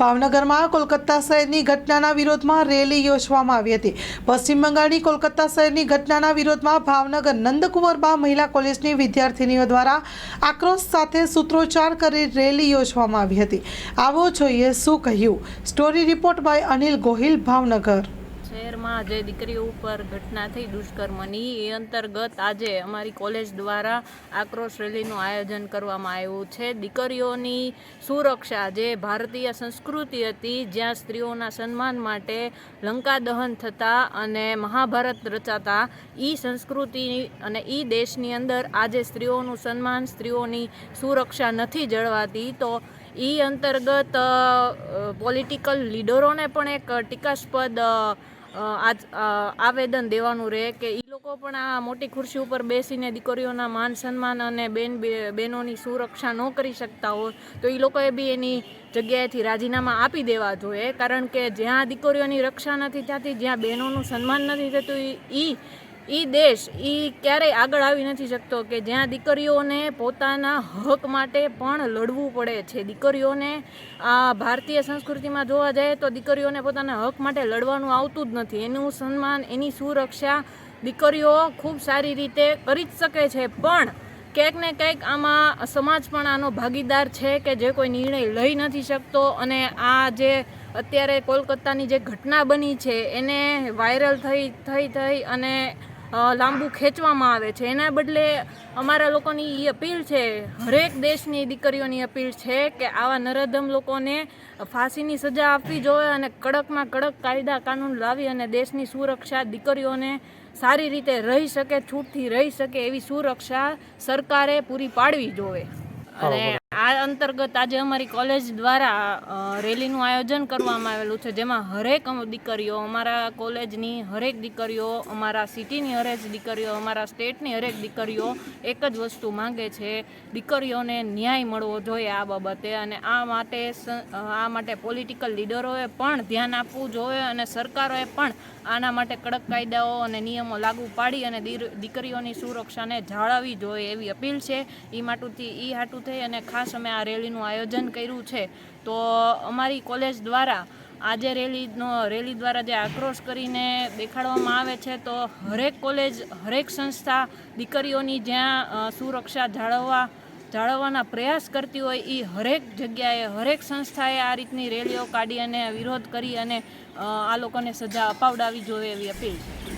ભાવનગરમાં કોલકાતા શહેરની ઘટનાના વિરોધમાં રેલી યોજવામાં આવી હતી. પશ્ચિમ બંગાળની કોલકાતા શહેરની ઘટનાના વિરોધમાં ભાવનગર નંદકુંવરબા મહિલા કોલેજની વિદ્યાર્થીનીઓ દ્વારા આક્રોશ સાથે સૂત્રોચ્ચાર કરી રેલી યોજવામાં આવી હતી. આવો જોઈએ શું કહ્યું. Story report by Anil Gohil, Bhavnagar. શહેરમાં જે દીકરીઓ ઉપર ઘટના થઈ દુષ્કર્મની. એ અંતર્ગત આજે અમારી કોલેજ દ્વારા આક્રોશ રેલીનું આયોજન કરવામાં આવ્યું છે. દીકરીઓની સુરક્ષા જે ભારતીય સંસ્કૃતિ હતી, જ્યાં સ્ત્રીઓના સન્માન માટે લંકા દહન થતા અને મહાભારત રચાતા એ સંસ્કૃતિ અને એ દેશની અંદર આજે સ્ત્રીઓનું સન્માન સ્ત્રીઓની સુરક્ષા નથી જળવાતી. તો એ અંતર્ગત પોલિટિકલ લીડરોને પણ એક ટીકાસ્પદ આજ આવેદન દેવાનું રહે કે એ લોકો પણ આ મોટી ખુરશી ઉપર બેસીને દીકરીઓના માન સન્માન અને બેન બહેનોની સુરક્ષા ન કરી શકતા હોય, તો એ લોકોએ બી એની જગ્યાએથી રાજીનામા આપી દેવા જોઈએ. કારણ કે જ્યાં દીકરીઓની રક્ષા નથી થતી, જ્યાં બહેનોનું સન્માન નથી થતું એ ઈ દેશ એ ક્યારેય આગળ આવી નથી શકતો કે જ્યાં દીકરીઓને પોતાના હક માટે પણ લડવું પડે છે. દીકરીઓને આ ભારતીય સંસ્કૃતિમાં જોવા જઈએ તો દીકરીઓને પોતાના હક માટે લડવાનું આવતું જ નથી. એનું સન્માન, એની સુરક્ષા દીકરીઓ ખૂબ સારી રીતે કરી જ શકે છે. પણ ક્યાંક ને ક્યાંક આમાં સમાજ પણ આનો ભાગીદાર છે કે જે કોઈ નિર્ણય લઈ નથી શકતો અને આ જે અત્યારે કોલકાતાની જે ઘટના બની છે એને વાયરલ થઈ થઈ થઈ અને લાંબુ ખેંચવામાં આવે છે. એના બદલે અમારા લોકોની એ અપીલ છે હરેક દેશની દીકરીઓની અપીલ છે કે આવા નરધમ લોકોને ફાંસીની સજા આપવી જોઈએ અને કડકમાં કડક કાયદા કાનૂન લાવી અને દેશની સુરક્ષા દીકરીઓને સારી રીતે રહી શકે છૂટથી રહી શકે એવી સુરક્ષા સરકારે પૂરી પાડવી જોઈએ. અને આ અંતર્ગત આજે અમારી કોલેજ દ્વારા રેલીનું આયોજન કરવામાં આવેલું છે, જેમાં હરેક દીકરીઓ, અમારા કોલેજની હરેક દીકરીઓ, અમારા સિટીની હરેક દીકરીઓ, અમારા સ્ટેટની હરેક દીકરીઓ એક જ વસ્તુ માંગે છે, દીકરીઓને ન્યાય મળવો જોઈએ આ બાબતે અને આ માટે આ માટે પોલિટિકલ લીડરોએ પણ ધ્યાન આપવું જોઈએ અને સરકારોએ પણ આના માટે કડક કાયદાઓ અને નિયમો લાગુ પાડી અને દીકરીઓની સુરક્ષાને જાળવવી જોઈએ એવી અપીલ છે. એ માટુથી એ હાટું થઈ અને ખાસ અમે આ રેલીનું આયોજન કર્યું છે. તો અમારી કોલેજ દ્વારા આજે રેલીનો, રેલી દ્વારા જે આક્રોશ કરીને દેખાડવામાં આવે છે, તો હરેક કોલેજ, હરેક સંસ્થા દીકરીઓની જ્યાં સુરક્ષા જાળવવા, જાળવવાના પ્રયાસ કરતી હોય એ હરેક જગ્યાએ, હરેક સંસ્થાએ આ રીતની રેલીઓ કાઢી અને વિરોધ કરી અને આ લોકોને સજા અપાવડાવી જોઈએ એવી અપીલ છે.